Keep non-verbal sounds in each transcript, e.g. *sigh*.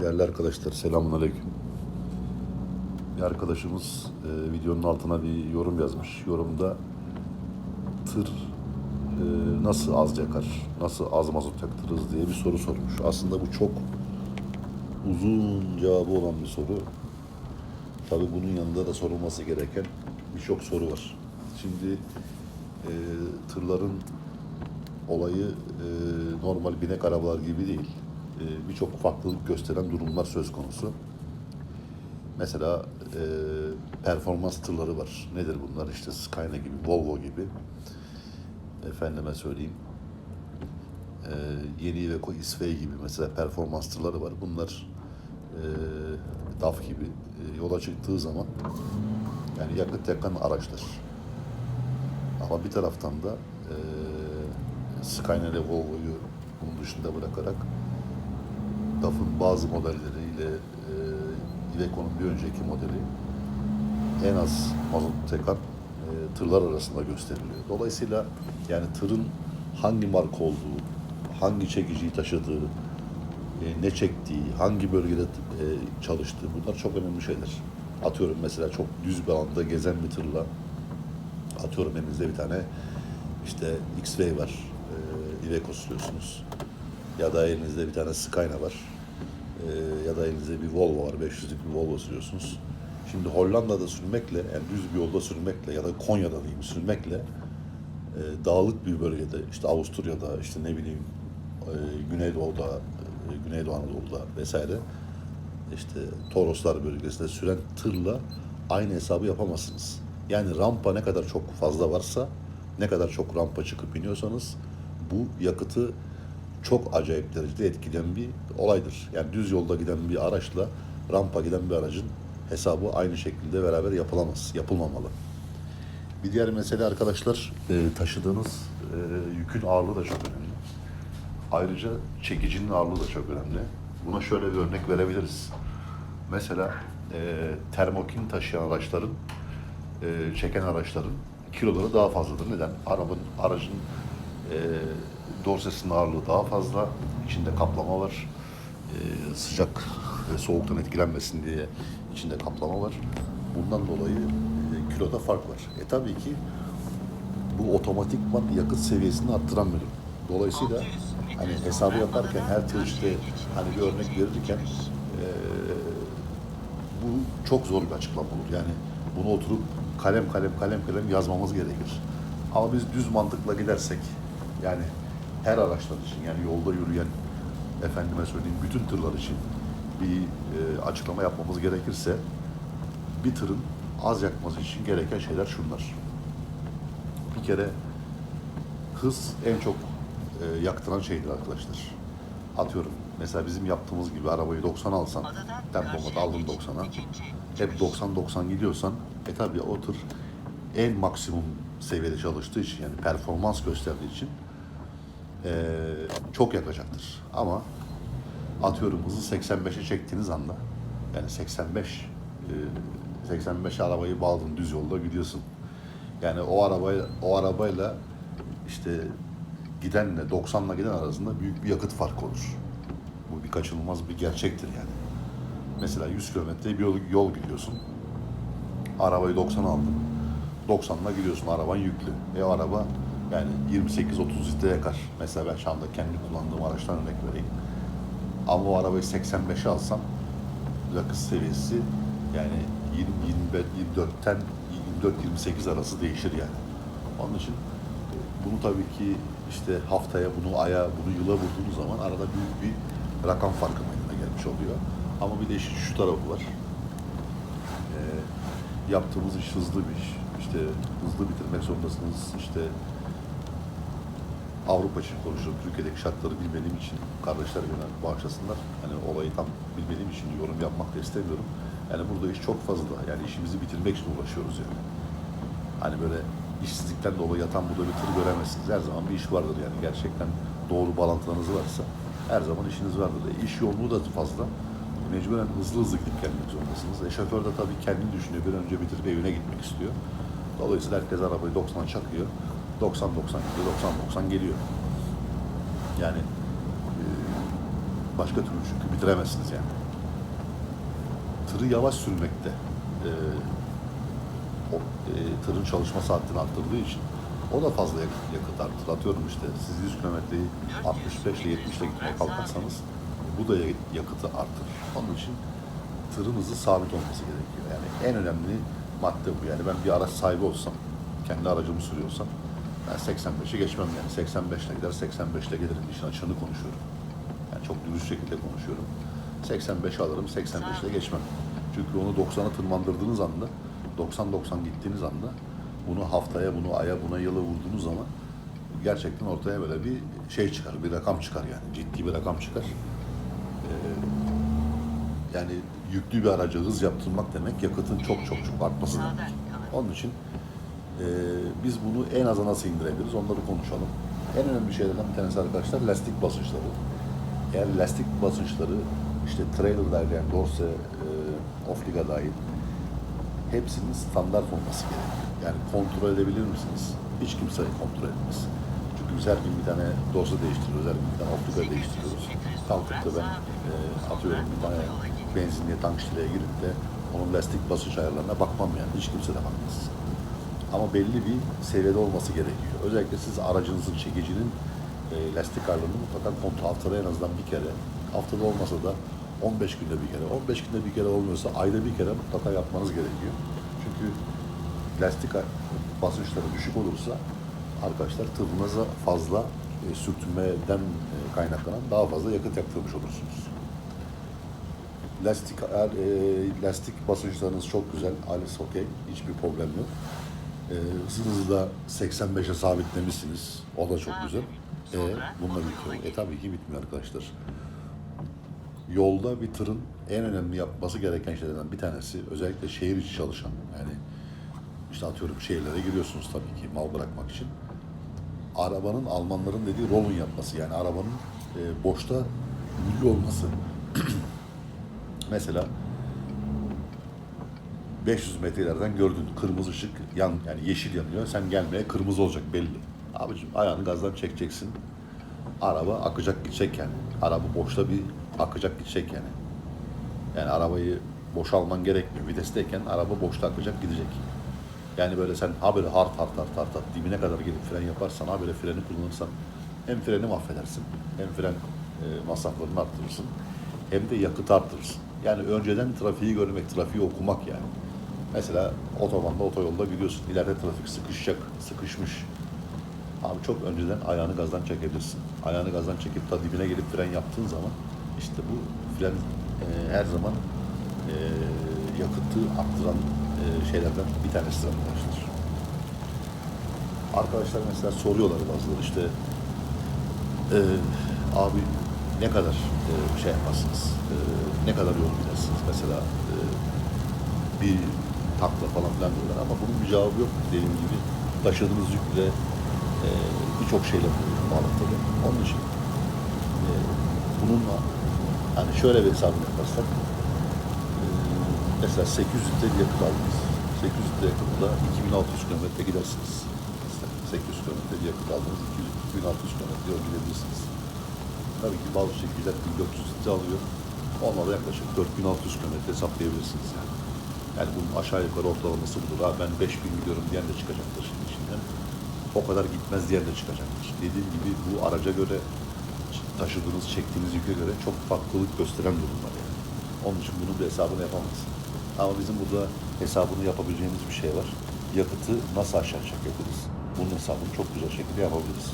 Değerli arkadaşlar selamun aleyküm. Bir arkadaşımız e, videonun altına bir yorum yazmış. Yorumda tır e, nasıl az yakar, nasıl az mazot yaktırırız diye bir soru sormuş. Aslında bu çok uzun cevabı olan bir soru. Tabii bunun yanında da sorulması gereken birçok soru var. Şimdi e, tırların olayı e, normal binek arabalar gibi değil. E, Birçok farklılık gösteren durumlar söz konusu. Mesela e, performans tırları var. Nedir bunlar? İşte Scania gibi, Volvo gibi. Efendime söyleyeyim. E, yeni Iveco Isvey gibi mesela performans tırları var. Bunlar e, DAF gibi e, yola çıktığı zaman yani yakıt yakan araçlar. Ama bir taraftan da e, Scania ile Volvo'yu bunun dışında bırakarak DAF'ın bazı modelleriyle e, Iveco'nun bir önceki modeli en az mazot yakan e, tırlar arasında gösteriliyor. Dolayısıyla yani tırın hangi marka olduğu, hangi çekiciyi taşıdığı, e, ne çektiği, hangi bölgede e, çalıştığı bunlar çok önemli şeyler. Atıyorum mesela çok düz bir alanda gezen bir tırla atıyorum elinizde bir tane işte X-Ray var. E, Iveco. Ya da elinizde bir tane Scania var. E, ya da elinizde bir Volvo var. 500'lük bir Volvo sürüyorsunuz. Şimdi Hollanda'da sürmekle, yani düz bir yolda sürmekle ya da Konya'da diyeyim sürmekle e, dağlık bir bölgede işte Avusturya'da işte ne bileyim e, Güneydoğu'da, e, Güneydoğu Anadolu'da vesaire işte Toroslar bölgesinde süren tırla aynı hesabı yapamazsınız. Yani rampa ne kadar çok fazla varsa, ne kadar çok rampa çıkıp iniyorsanız bu yakıtı çok acayip derecede etkileyen bir olaydır. Yani düz yolda giden bir araçla rampa giden bir aracın hesabı aynı şekilde beraber yapılamaz, yapılmamalı. Bir diğer mesele arkadaşlar e, taşıdığınız e, yükün ağırlığı da çok önemli. Ayrıca çekicinin ağırlığı da çok önemli. Buna şöyle bir örnek verebiliriz. Mesela e, termokin taşıyan araçların, e, çeken araçların kiloları daha fazladır. Neden? Arabanın, aracın e, dorsesinin ağırlığı daha fazla. İçinde kaplama var. E, sıcak ve soğuktan etkilenmesin diye içinde kaplama var. Bundan dolayı e, kiloda fark var. E tabii ki bu otomatikman yakıt seviyesini arttıran bir durum. Dolayısıyla hani hesabı yaparken her tır işte hani bir örnek verirken eee, bu çok zor bir açıklama olur. Yani bunu oturup kalem kalem kalem kalem yazmamız gerekir. Ama biz düz mantıkla gidersek yani her araçlar için yani yolda yürüyen efendime söyleyeyim bütün tırlar için bir eee, açıklama yapmamız gerekirse bir tırın az yakması için gereken şeyler şunlar. Bir kere hız en çok e, yaktıran şeydir arkadaşlar. Atıyorum mesela bizim yaptığımız gibi arabayı 90 alsan, tempomat aldın 90'a, hep 90-90 gidiyorsan, e tabi o tır en maksimum seviyede çalıştığı için yani performans gösterdiği için e, çok yakacaktır. Ama atıyorum hızı 85'e çektiğiniz anda yani 85 e, 85 arabayı bağladın düz yolda gidiyorsun. Yani o arabayla o arabayla işte gidenle 90'la giden arasında büyük bir yakıt farkı olur. Bu bir kaçınılmaz bir gerçektir yani. Mesela 100 kilometre bir yol, yol gidiyorsun. Arabayı 90 aldın. 90'la gidiyorsun araban yüklü. E araba yani 28-30 litre yakar. Mesela ben şu anda kendi kullandığım araçtan örnek vereyim. Ama o arabayı 85'e alsam yakıt seviyesi yani 20, 25, 24'ten 24-28 arası değişir yani. Onun için e, bunu tabii ki işte haftaya bunu aya bunu yıla vurduğunuz zaman arada büyük bir rakam farkı meydana gelmiş oluyor. Ama bir de işin şu tarafı var. Ee, yaptığımız iş hızlı bir iş. İşte hızlı bitirmek zorundasınız. İşte Avrupa için konuşuyorum. Türkiye'deki şartları bilmediğim için kardeşler beni bağışlasınlar. Hani olayı tam bilmediğim için yorum yapmak da istemiyorum. Yani burada iş çok fazla. Yani işimizi bitirmek için uğraşıyoruz yani. Hani böyle işsizlikten dolayı yatan burada bir tır göremezsiniz. Her zaman bir iş vardır yani. Gerçekten doğru bağlantılarınız varsa her zaman işiniz vardır. E, iş yoğunluğu da fazla. Mecburen hızlı hızlı gidip gelmek zorundasınız. E, şoför de tabii kendini düşünüyor. Bir önce bitirip evine gitmek istiyor. Dolayısıyla herkes arabayı 90'a çakıyor. 90-90 gidiyor, 90-90 geliyor. Yani e, başka türlü çünkü bitiremezsiniz yani. tırı yavaş sürmekte e, o, e, tırın çalışma saatini arttırdığı için o da fazla yakıt, yakıt artır. Atıyorum işte siz 100 kilometreyi 65 ile 70 ile gitmeye kalkarsanız bu da ya- yakıtı artırır. Onun için tırınızı sabit olması gerekiyor. Yani en önemli madde bu. Yani ben bir araç sahibi olsam, kendi aracımı sürüyorsam ben 85'i geçmem yani. 85 ile gider, 85 ile gelirim. İşin açığını konuşuyorum. Yani çok dürüst şekilde konuşuyorum. 85 alırım, 85 ile geçmem. Çünkü onu 90'a tırmandırdığınız anda, 90-90 gittiğiniz anda bunu haftaya, bunu aya, buna yıla vurduğunuz zaman gerçekten ortaya böyle bir şey çıkar, bir rakam çıkar yani. Ciddi bir rakam çıkar. Yani yüklü bir araca hız yaptırmak demek yakıtın çok çok çok artması demek. Onun için e, biz bunu en aza nasıl indirebiliriz onları konuşalım. En önemli şeylerden bir tanesi arkadaşlar lastik basınçları. Eğer lastik basınçları işte trailer dahil yani dorse, e, off-liga dahil hepsinin standart olması gerekiyor. Yani kontrol edebilir misiniz? Hiç kimse kontrol etmez. Çünkü biz her gün bir tane dorse değiştiriyoruz, her gün bir tane off-liga değiştiriyoruz. Kalkıp da ben e, atıyorum bir tane benzinliğe, tankçılığa girip de onun lastik basınç ayarlarına bakmam yani. Hiç kimse de bakmaz. Ama belli bir seviyede olması gerekiyor. Özellikle siz aracınızın çekicinin e, lastik ayarlarını mutlaka kontrol haftada en azından bir kere, haftada olmasa da 15 günde bir kere, 15 günde bir kere olmuyorsa ayda bir kere mutlaka yapmanız gerekiyor. Çünkü lastik basınçları düşük olursa arkadaşlar tırınıza fazla e, sürtünmeden e, kaynaklanan daha fazla yakıt yaktırmış olursunuz. Lastik e, lastik basınçlarınız çok güzel, alles okey, hiçbir problem yok. E, hızınızı da 85'e sabitlemişsiniz, o da çok güzel. E, bununla bitiyor. E tabii ki bitmiyor arkadaşlar. Yolda bir tırın en önemli yapması gereken şeylerden bir tanesi özellikle şehir içi çalışan yani işte atıyorum şehirlere giriyorsunuz tabii ki mal bırakmak için. Arabanın Almanların dediği rolun yapması yani arabanın e, boşta yürü olması. *clears throat* Mesela 500 metrelerden gördün kırmızı ışık yan yani yeşil yanıyor. Sen gelmeye kırmızı olacak belli. Abicim ayağını gazdan çekeceksin. Araba akacak gidecek yani. Araba boşta bir akacak gidecek yani. Yani arabayı boşa alman gerekmiyor. Vitesteyken araba boşta akacak gidecek. Yani böyle sen ha böyle hard hard hard hard, hard dibine kadar gelip fren yaparsan ha böyle freni kullanırsan hem freni mahvedersin hem fren e, masraflarını arttırırsın hem de yakıt arttırırsın. Yani önceden trafiği görmek, trafiği okumak yani. Mesela otobanda, otoyolda gidiyorsun. İleride trafik sıkışacak, sıkışmış. Abi çok önceden ayağını gazdan çekebilirsin. Ayağını gazdan çekip ta dibine gelip fren yaptığın zaman işte bu fren e, her zaman e, yakıtı arttıran e, şeylerden bir tanesi arkadaşlar. Arkadaşlar mesela soruyorlar bazıları işte e, abi ne kadar e, şey yaparsınız, e, ne kadar yol gidersiniz mesela e, bir takla falan filan diyorlar ama bunun bir cevabı yok dediğim gibi taşıdığınız yükle e, birçok şeyle bağlantılı. Onun için e, bununla hani şöyle bir hesabını yaparsak e, mesela 800 litre yakıt aldınız. 800 litre yakıtla 2600 kilometre gidersiniz. Mesela 800 kilometre yakıt aldınız, 200, 2600 kilometre yol gidebilirsiniz. Tabii ki bazı çekiciler 1400 litre alıyor. Onunla yaklaşık 4600 kilometre hesaplayabilirsiniz yani. Yani bunun aşağı yukarı ortalaması budur. Ha ben 5000 gidiyorum diyen de çıkacaktır şimdi içinden. O kadar gitmez diyen de çıkacaktır. Dediğim gibi bu araca göre taşıdığınız, çektiğiniz yüke göre çok farklılık gösteren durumlar yani. Onun için bunun bir hesabını yapamayız. Ama bizim burada hesabını yapabileceğimiz bir şey var. Yakıtı nasıl aşağı çekebiliriz? Bunun hesabını çok güzel şekilde yapabiliriz.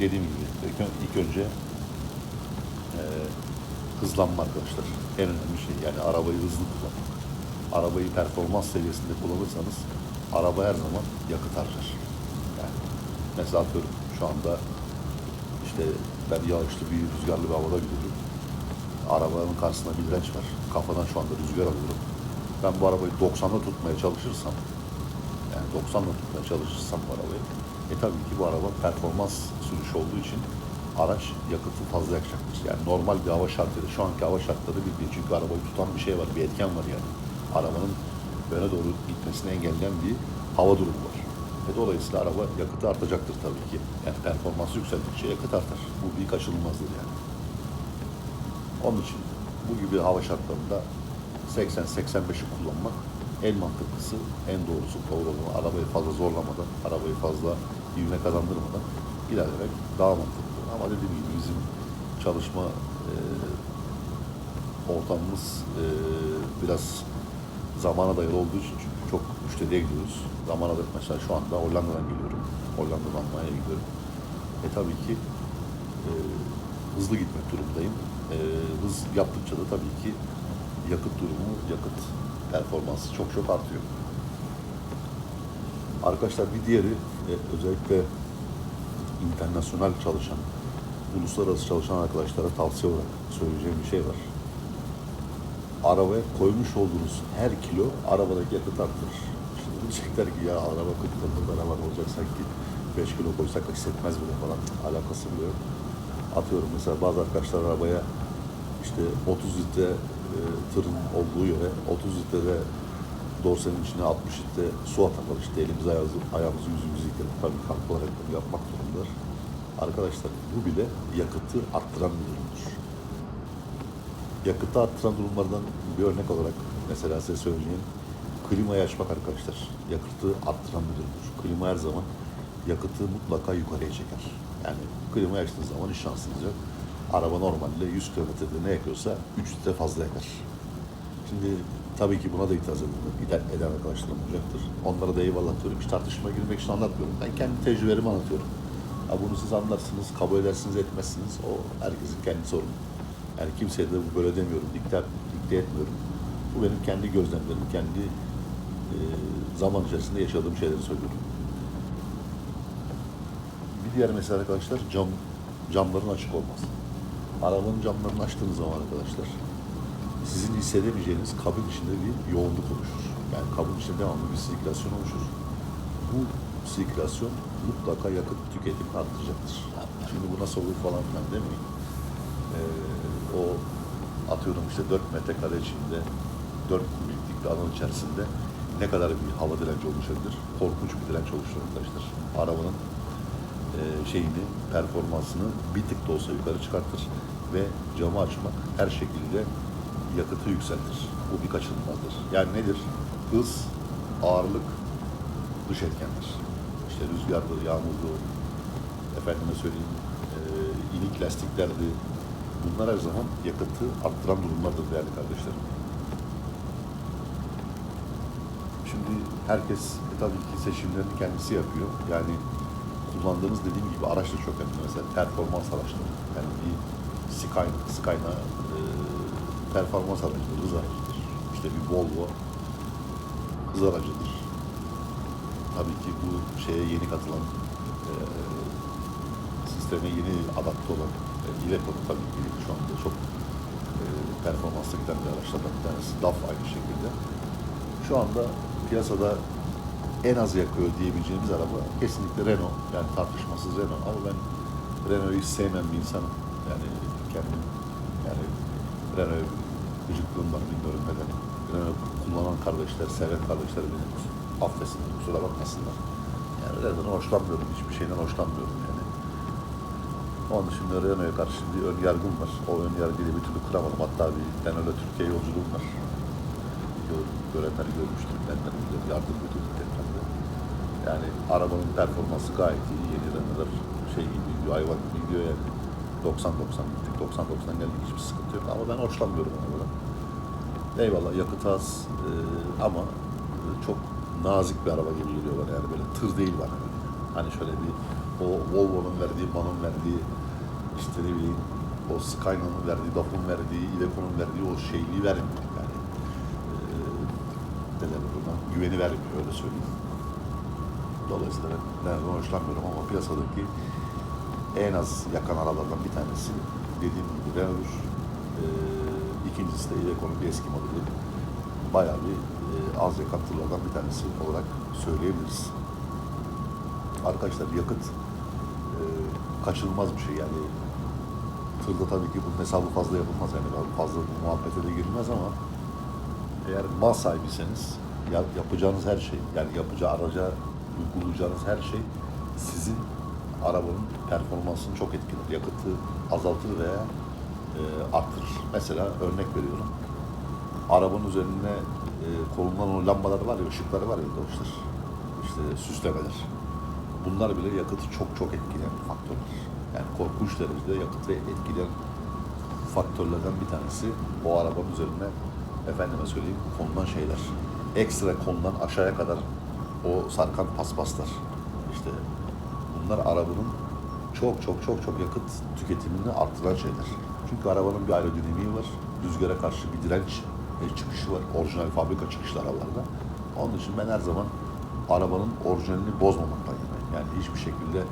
Dediğim gibi ilk önce e, hızlanma arkadaşlar. En önemli şey yani arabayı hızlı kullanmak. Arabayı performans seviyesinde kullanırsanız araba her zaman yakıt harcar. Yani mesela atıyorum şu anda işte ben yağışlı bir rüzgarlı bir havada gidiyorum. Arabanın karşısında bir direnç var. Kafadan şu anda rüzgar alıyorum. Ben bu arabayı 90'da tutmaya çalışırsam yani 90'da tutmaya çalışırsam bu arabayı e tabii ki bu araba performans sürüş olduğu için araç yakıtı fazla yakacaktır. Yani normal bir hava şartıyla şu anki hava şartları bir değil. Çünkü arabayı tutan bir şey var, bir etken var yani. Arabanın böyle doğru gitmesini engelleyen bir hava durumu var. Ve dolayısıyla araba yakıtı artacaktır tabii ki. Yani performansı yükseldikçe yakıt artar. Bu bir kaçınılmazdır yani. Onun için bu gibi hava şartlarında 80-85'i kullanmak en mantıklısı, en doğrusu, doğru olanı. Arabayı fazla zorlamadan, arabayı fazla ivme kazandırmadan ilerlemek daha mantıklı. Ama dediğim gibi bizim çalışma e, ortamımız e, biraz zamana dayalı olduğu için çünkü çok müşteriye gidiyoruz. Zamana dayalı mesela şu anda Hollanda'dan geliyorum. Hollanda'dan Almanya'ya gidiyorum. E tabii ki e, hızlı gitmek durumundayım. E, hız yaptıkça da tabii ki yakıt durumu, yakıt performansı çok çok artıyor. Arkadaşlar bir diğeri e, özellikle internasyonel çalışan, uluslararası çalışan arkadaşlara tavsiye olarak söyleyeceğim bir şey var. Arabaya koymuş olduğunuz her kilo arabadaki yakıt arttırır. Şimdi diyecekler ki ya araba 40 yıldır araba olacak sanki 5 kilo koysak hissetmez bile falan. Alakası bile yok. Atıyorum mesela bazı arkadaşlar arabaya işte 30 litre e, tırın olduğu yere 30 litre dorsenin içine 60 litre su atarlar işte elimizi ayağımızı, ayağımızı yüzümüzü yıkayıp tabii haklı olarak yapmak zorundalar. Arkadaşlar bu bile yakıtı arttıran bir durumdur. Yakıtı arttıran durumlardan bir örnek olarak mesela size söyleyeyim. Klimayı açmak arkadaşlar. Yakıtı arttıran bir durumdur. Klima her zaman yakıtı mutlaka yukarıya çeker. Yani klimayı açtığınız zaman hiç şansınız yok. Araba normalde 100 kilometrede ne yakıyorsa 3 litre fazla yakar. Şimdi tabii ki buna da itiraz eden, eden, arkadaşlarım olacaktır. Onlara da eyvallah diyorum. Hiç tartışmaya girmek için anlatmıyorum. Ben kendi tecrübelerimi anlatıyorum. Ha bunu siz anlarsınız, kabul edersiniz, etmezsiniz. O herkesin kendi sorunu. Yani kimseye de bu böyle demiyorum, dikte, dikte etmiyorum. Bu benim kendi gözlemlerim, kendi e, zaman içerisinde yaşadığım şeyleri söylüyorum. Bir diğer mesele arkadaşlar cam camların açık olması. Arabanın camlarını açtığınız zaman arkadaşlar sizin hissedemeyeceğiniz kabin içinde bir yoğunluk oluşur. Yani kabin içinde devamlı bir sirkülasyon oluşur. Bu sirkülasyon mutlaka yakıt tüketimini arttıracaktır. Şimdi bu nasıl olur falan filan demeyin. Ee, o atıyorum işte 4 metrekare içinde 4 kubiklik bir alan içerisinde ne kadar bir hava direnci oluşabilir? Korkunç bir direnç oluşur arkadaşlar. Arabanın e, şeyini, performansını bir tık da olsa yukarı çıkartır ve camı açmak her şekilde yakıtı yükseltir. Bu bir kaçınılmazdır. Yani nedir? Hız, ağırlık, dış etkenler. İşte rüzgardır, yağmurdur, efendime söyleyeyim, e, inik lastiklerdi. Bunlar her zaman yakıtı arttıran durumlardır değerli kardeşlerim. Şimdi herkes e, tabii ki seçimlerini kendisi yapıyor. Yani kullandığınız dediğim gibi araç da çok önemli. Mesela performans araçları. Yani bir Skyna, Skyna e, performans aracıdır, hız aracıdır. İşte bir Volvo hız aracıdır. Tabii ki bu şeye yeni katılan e, sisteme yeni adapte olan e, Iveco tabii ki şu anda çok e, performanslı giden bir araçlardan bir tanesi. DAF aynı şekilde. Şu anda piyasada en az yakıyor diyebileceğimiz araba kesinlikle Renault. Yani tartışmasız Renault. Ama ben Renault'u hiç sevmem bir insanım. Yani kendim yani Renault gıcıklığım var bilmiyorum neden. Renault kullanan kardeşler, seven kardeşler beni affetsin, kusura bakmasınlar. Yani Renault'dan hoşlanmıyorum, hiçbir şeyden hoşlanmıyorum yani. Onun dışında Renault'a karşı bir ön yargım var. O ön yargıyı bir türlü kıramadım. Hatta bir Renault'a Türkiye yolculuğum var. Gör, görenler görmüştür. Benden bile yardım götürdüm depremde. Yani arabanın performansı gayet iyi. Yeni Renault'lar şey gibi gidiyor, hayvan gibi gidiyor yani. 90-90 gittik, 90-90 geldik hiçbir sıkıntı yok. Ama ben hoşlanmıyorum arabadan. Eyvallah yakıt az e, ama e, çok nazik bir araba gibi geliyor bana yani böyle tır değil bana. Hani şöyle bir o Volvo'nun verdiği, Man'ın verdiği işte ne bileyim o Skyna'nın verdiği, DAF'ın verdiği, Iveco'nun verdiği o şeyliği vermiyor yani. E, ne? Güveni vermiyor öyle söyleyeyim. Dolayısıyla ben nereden hoşlanmıyorum ama piyasadaki en az yakan arabalardan bir tanesi dediğim gibi Renault. E, ikincisi de Iveco'nun bir eski modeli. Bayağı bir e, az yakan tırlardan bir tanesi olarak söyleyebiliriz. Arkadaşlar yakıt kaçınılmaz bir şey yani. Tırda tabii ki bunun hesabı fazla yapılmaz yani fazla bu muhabbete de girilmez ama eğer mal sahibiyseniz ya- yapacağınız her şey yani yapacağı araca uygulayacağınız her şey sizin arabanın performansını çok etkiler. Yakıtı azaltır veya e, arttırır. Mesela örnek veriyorum. arabanın üzerine e, konulan o lambalar var ya, ışıkları var ya dostlar. İşte süslemeler. Bunlar bile yakıtı çok çok etkileyen faktörler. Yani korkunç derecede yakıtı etkileyen faktörlerden bir tanesi o arabanın üzerine efendime söyleyeyim konulan şeyler. Ekstra konulan aşağıya kadar o sarkan paspaslar. İşte bunlar arabanın çok çok çok çok yakıt tüketimini artıran şeyler. Çünkü arabanın bir aerodinamiği var. Rüzgara karşı bir direnç e, çıkışı var. Orijinal fabrika çıkışlı arabalarda. Onun için ben her zaman arabanın orijinalini bozmamaktan yanayım. Hiçbir şekilde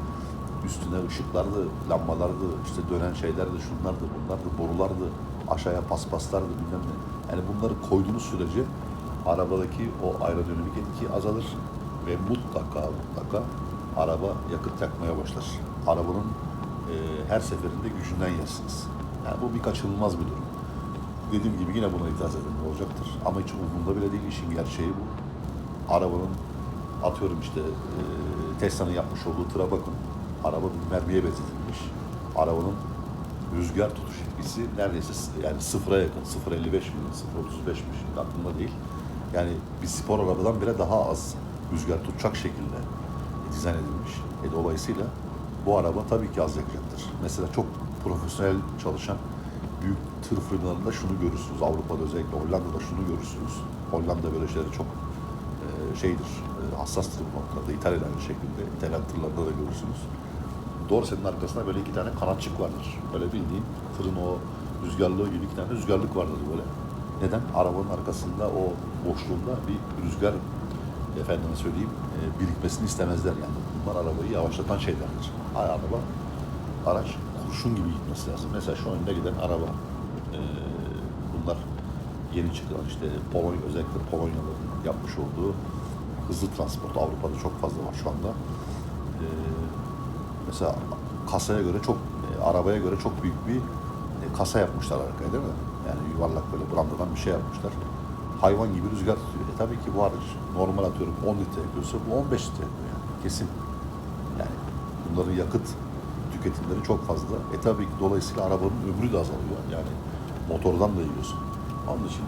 üstüne ışıklardı, lambalardı, işte dönen şeylerdi, şunlardı, bunlardı, borulardı, aşağıya paspaslardı bilmem ne. Yani bunları koyduğunuz sürece arabadaki o aerodinamik etki azalır ve mutlaka mutlaka araba yakıt yakmaya başlar. Arabanın e, her seferinde gücünden yersiniz. Yani bu bir kaçınılmaz bir durum. Dediğim gibi yine buna itiraz eden olacaktır. Ama hiç umurumda bile değil işin gerçeği bu. Arabanın atıyorum işte e, Tesla'nın yapmış olduğu tıra bakın. Araba bir mermiye benzetilmiş. Arabanın rüzgar tutuş etkisi neredeyse yani sıfıra yakın. 0.55 mi, 0.35 mi şimdi aklımda değil. Yani bir spor arabadan bile daha az rüzgar tutacak şekilde dizayn edilmiş. E, dolayısıyla bu araba tabii ki az yakacaktır. Mesela çok profesyonel çalışan büyük tır firmalarında şunu görürsünüz. Avrupa'da özellikle Hollanda'da şunu görürsünüz. Hollanda böyle şeyleri çok şeydir, e, hassastır bu noktada. İtalya'da aynı şekilde. İtalyan tırlarda da görürsünüz. Dorse'nin arkasında böyle iki tane kanatçık vardır. Böyle bildiğin tırın o rüzgarlığı gibi iki tane rüzgarlık vardır böyle. Neden? Arabanın arkasında o boşluğunda bir rüzgar efendime söyleyeyim e, birikmesini istemezler yani. Bunlar arabayı yavaşlatan şeylerdir. Araba, araç kurşun gibi gitmesi lazım. Mesela şu önde giden araba. e, bunlar yeni çıkan işte Polonya, özellikle Polonyalıların yapmış olduğu hızlı transport. Avrupa'da çok fazla var şu anda. E, mesela kasaya göre çok, e, arabaya göre çok büyük bir e, kasa yapmışlar arkaya değil mi? Yani yuvarlak böyle brandadan bir şey yapmışlar. Hayvan gibi rüzgar tutuyor. E tabii ki bu araç normal atıyorum 10 litre yakıyorsa bu 15 litre yakıyor yani. Kesin. Yani bunların yakıt tüketimleri çok fazla. E tabii ki dolayısıyla arabanın ömrü de azalıyor. Yani motordan da yiyorsun. Onun için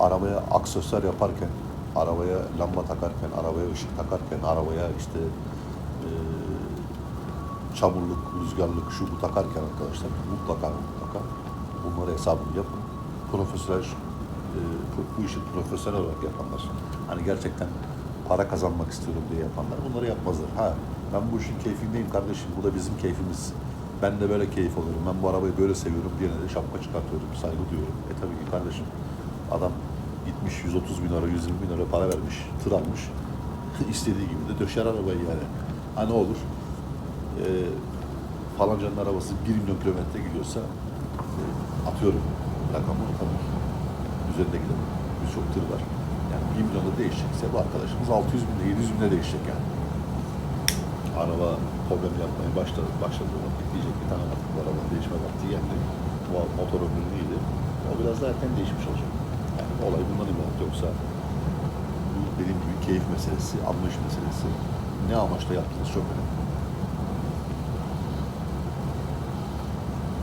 arabaya aksesuar yaparken, arabaya lamba takarken, arabaya ışık takarken, arabaya işte e, çamurluk, rüzgarlık, şu bu takarken arkadaşlar mutlaka mutlaka bunları hesabını yapın. Profesyonel, e, bu- işi profesyonel olarak yapanlar. Hani gerçekten para kazanmak istiyorum diye yapanlar bunları yapmazlar. Ha ben bu işin keyfindeyim kardeşim, bu da bizim keyfimiz. Ben de böyle keyif alıyorum, ben bu arabayı böyle seviyorum diyene de şapka çıkartıyorum, saygı duyuyorum. E tabii ki kardeşim adam gitmiş 130 bin lira, 120 bin lira para vermiş, tır almış. *laughs* istediği gibi de döşer arabayı yani. Ha ne olur? e, falancanın arabası 1 milyon kilometre gidiyorsa e, atıyorum rakamı tabii ki üzerinde giden birçok tır var. Yani 1 milyonda değişecekse bu arkadaşımız 600 binde 700 binde değişecek yani. Araba problem yapmaya başladı, başladı diyecek ki tamam artık bu arabanın değişme vakti geldi. Bu motor ömrü iyiydi. O biraz daha erken değişmiş olacak. Olay bundan ibaret yoksa bu dediğim gibi keyif meselesi, anlayış meselesi. Ne amaçla yaptığınız çok önemli.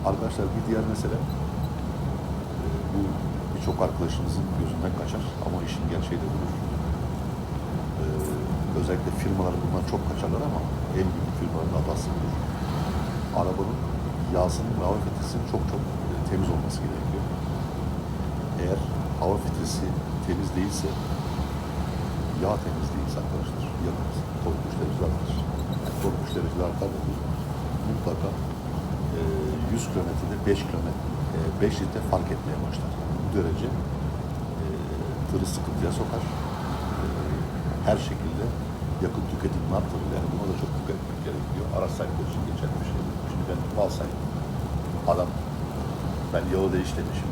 Arkadaşlar bir diğer mesele e, bu birçok arkadaşımızın gözünden kaçar ama işin gerçeği de budur. E, özellikle firmalar bundan çok kaçarlar ama en büyük firmaların hatası budur. Arabanın yağsının ve hava çok çok e, temiz olması gerekiyor. Eğer hava filtresi temiz değilse yağ temiz değilse arkadaşlar yakıt korkunç derecede artar. Yani artar ve bu mutlaka e, 100 kilometrede 5 kilometre, e, 5 litre fark etmeye başlar. Bu derece e, tırı sıkıntıya sokar. E, her şekilde yakıt tüketimini arttırır. Yani buna da çok dikkat etmek gerekiyor. Araç sahipleri için geçerli bir şey. Şimdi ben mal sahibim. Adam ben yağı değiş demişim.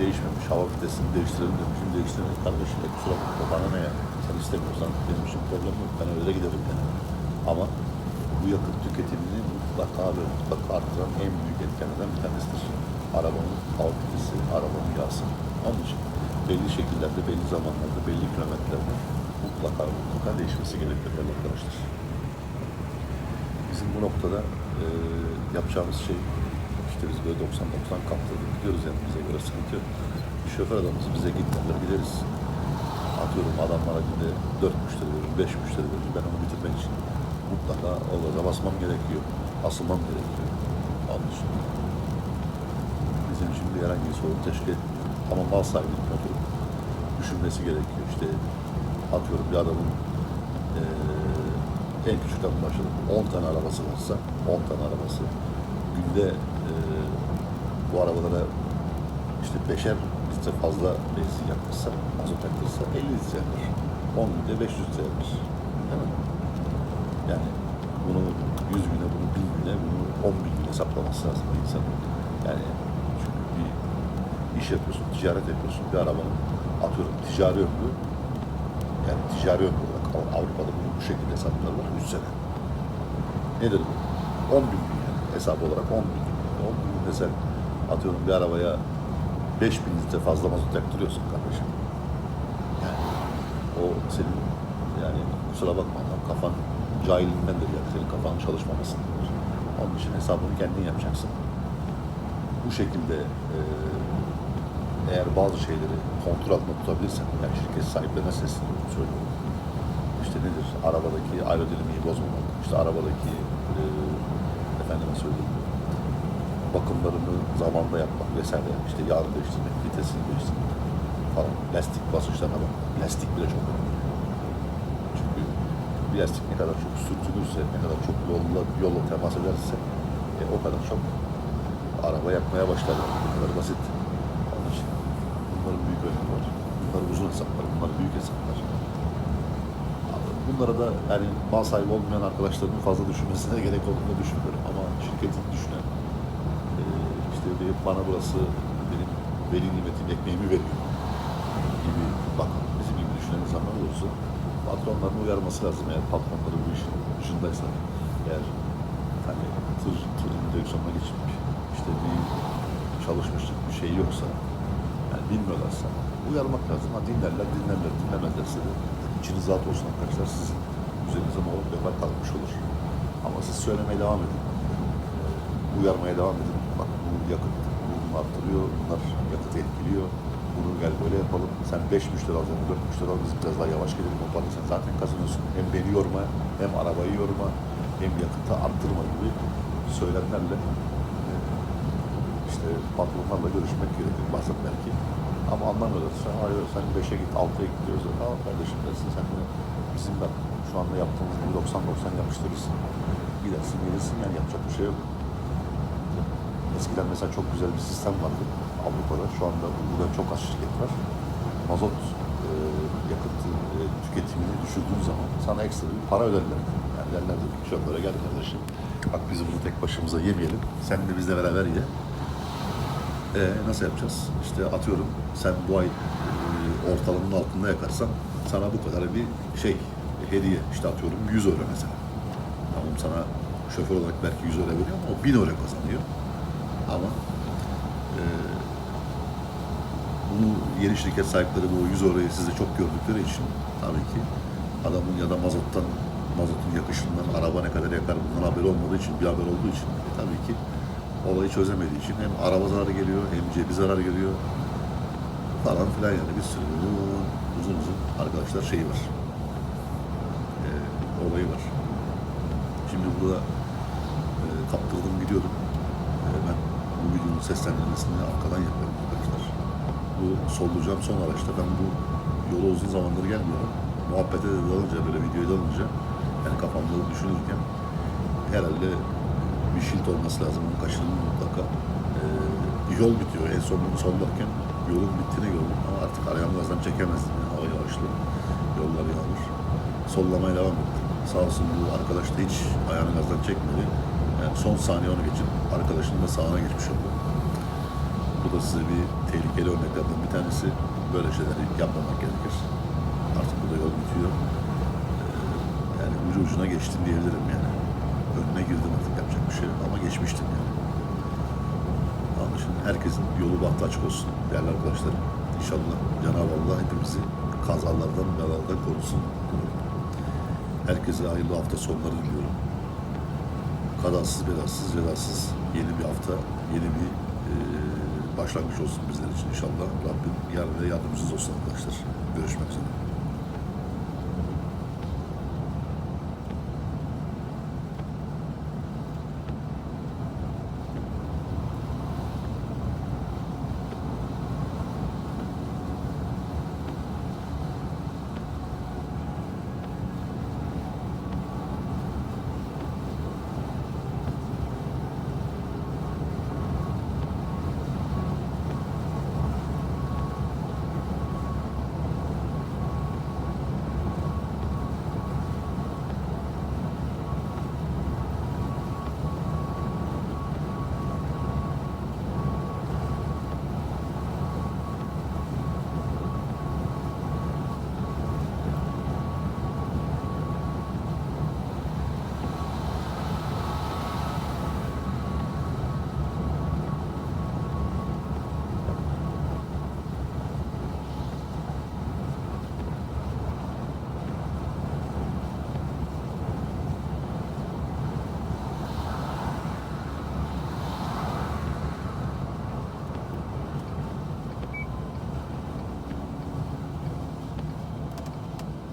Değişmemiş. Hava vitesini değiştirelim demişim. Değiştirelim. Kardeşim e, kusura bakma bana ne ya? Sen istemiyorsan benim için problem yok. Ben öyle giderim yani. Ama bu yakıt tüketimini mutlaka ve mutlaka arttıran en büyük etkenlerden bir tanesidir. Arabanın hava filtresi, arabanın yağsı. Onun için belli şekillerde, belli zamanlarda, belli kilometrelerde mutlaka mutlaka değişmesi gerekir arkadaşlar. Bizim bu noktada e, yapacağımız şey işte biz böyle 90-90 kaptırdık gidiyoruz yani bize göre sıkıntı yok. Şoför adamımız bize git derler gideriz. Atıyorum adamlara günde 4 müşteri verir, 5 müşteri verir. Ben onu bitirmek için mutlaka o gaza basmam gerekiyor. Asılmam gerekiyor. İçin bizim bir herhangi bir sorun teşkil. Ama mal sahibinin oturup düşünmesi gerekiyor. İşte atıyorum bir adamın eee en küçükten başladım. 10 tane arabası varsa, 10 tane arabası günde bu arabalara işte beşer litre fazla benzin yaktırsa, mazot yaktırsa 50 litre yakar. 10 günde 500 litre yakar. Değil mi? Yani bunu 100 güne, bunu 1000 güne, bunu 10 bin güne hesaplaması lazım insan. Yani çünkü bir iş yapıyorsun, ticaret yapıyorsun bir arabanın atıyorum ticari ömrü yani ticari ömrü olarak Av- Avrupa'da bunu bu şekilde hesaplarlar 100 sene. Nedir bu? 10 bin gün yani hesap olarak 10 bin gün. 10 bin günde sen atıyorum bir arabaya 5 bin litre fazla mazot yaktırıyorsun kardeşim. Yani o senin yani kusura bakma kafan cahilliğindendir yani senin kafanın çalışmamasındadır. Onun için hesabını kendin yapacaksın. Bu şekilde eee eğer bazı şeyleri kontrol altında tutabilirsen, yani şirket sahiplerine sesleniyorum, söylüyorum. İşte nedir? Arabadaki aerodinamiği bozmamak, işte arabadaki e, efendime söyleyeyim, bakımlarını zamanda yapmak vesaire. İşte yağ değiştirmek, vitesini değiştirmek falan. Lastik basınçlarına bak. Lastik bile çok önemli. Çünkü bir lastik ne kadar çok sürtünürse, ne kadar çok yolla, yolla temas ederse e, o kadar çok araba yakmaya başlar. Bu kadar basit. Onun için bunların büyük önemi var. Bunlar uzun hesaplar, bunlar büyük hesaplar. Bunlara da yani mal sahibi olmayan arkadaşlarımın fazla düşünmesine *laughs* gerek olduğunu düşünmüyorum. Ama şirketin bir bana burası benim veli nimetim ekmeğimi veriyor gibi bakın bizim gibi düşünen insanlar olursa patronların uyarması lazım eğer patronları bu işin dışındaysa eğer hani tır, tırın direksiyonuna geçmiş işte bir çalışmışlık bir şey yoksa yani bilmiyorlarsa uyarmak lazım. Ha dinlerler, dinlerler, dinlemezlerse de içiniz rahat olsun arkadaşlar. Sizin üzerinize olur yapar kalkmış olur. Ama siz söylemeye devam edin. Uyarmaya devam edin. Bak bu yakıt bunu arttırıyor, bunlar yakıt etkiliyor. Bunu gel böyle yapalım. Sen 5 müşteri alacaksın, 4 müşteri al, biz biraz daha yavaş gidelim. O parayı sen zaten kazanıyorsun. Hem beni yorma, hem arabayı yorma, hem yakıtı arttırma gibi söylemlerle e, işte patronlarla görüşmek gerekir bazen belki. Ama anlamıyorlarsa hayır sen 5'e git 6'ya git diyoruz. Tamam kardeşim dersin sen de bizim de şu anda yaptığımız gibi 90-90 yapıştırırsın. Gidersin gelirsin yani yapacak bir şey yok. Eskiden mesela çok güzel bir sistem vardı Avrupa'da. Şu anda burada çok az şirket var. Mazot e, yakıt e, tüketimini düşürdüğün zaman sana ekstra bir para öderler. Yani derlerdi ki şoföre gel kardeşim. Bak biz bunu tek başımıza yemeyelim. Sen de bizle beraber ye. E, nasıl yapacağız? İşte atıyorum sen bu ay e, ortalamanın altında yakarsan sana bu kadar bir şey hediye işte atıyorum 100 euro mesela. Tamam sana şoför olarak belki 100 euro veriyor ama o 1000 euro kazanıyor. Ama e, bunu yeni şirket sahipleri bu 100 euroyu size çok gördükleri için tabii ki adamın ya da mazottan mazotun yakışından araba ne kadar yakar bundan haberi olmadığı için bir haber olduğu için e, tabii ki olayı çözemediği için hem araba zararı geliyor hem cebi zarar geliyor falan filan yani bir sürü uzun, uzun arkadaşlar şeyi var. E, olayı var. Şimdi burada e, kaptırdım gidiyordum. E, ben bu videonun seslendirmesini arkadan yapıyorum arkadaşlar. Bu sollayacağım son araçta ben bu yola uzun zamandır gelmiyorum. Muhabbete de dalınca böyle videoya dalınca yani kafamda düşünürken herhalde bir şilt olması lazım. Bunun kaşının mutlaka. E, yol bitiyor. En son bunu sollarken yolun bittiğini gördüm ama artık ayağımı gazdan çekemezdim. Yani hava yağışlı. Yollar yağmur. Sollamaya devam ettim. Sağ olsun bu arkadaş da hiç ayağını gazdan çekmedi. Yani son saniye onu geçip arkadaşının da sağına geçmiş oldu. Bu da size bir tehlikeli örneklerden bir tanesi. Böyle şeyleri yapmamak gerekir. Artık burada yol bitiyor. Ee, yani ucu ucuna geçtim diyebilirim yani. Önüne girdim artık yapacak bir şey yok ama geçmiştim yani. Onun için herkesin yolu bahtı açık olsun değerli arkadaşlar. İnşallah Cenab-ı Allah hepimizi kazalardan, belalardan korusun. Herkese hayırlı hafta sonları diliyorum. Kazasız, belasız, celasız yeni bir hafta, yeni bir e, başlangıç olsun bizler için inşallah. Rabbim yar ve yardımcınız olsun arkadaşlar. Görüşmek üzere.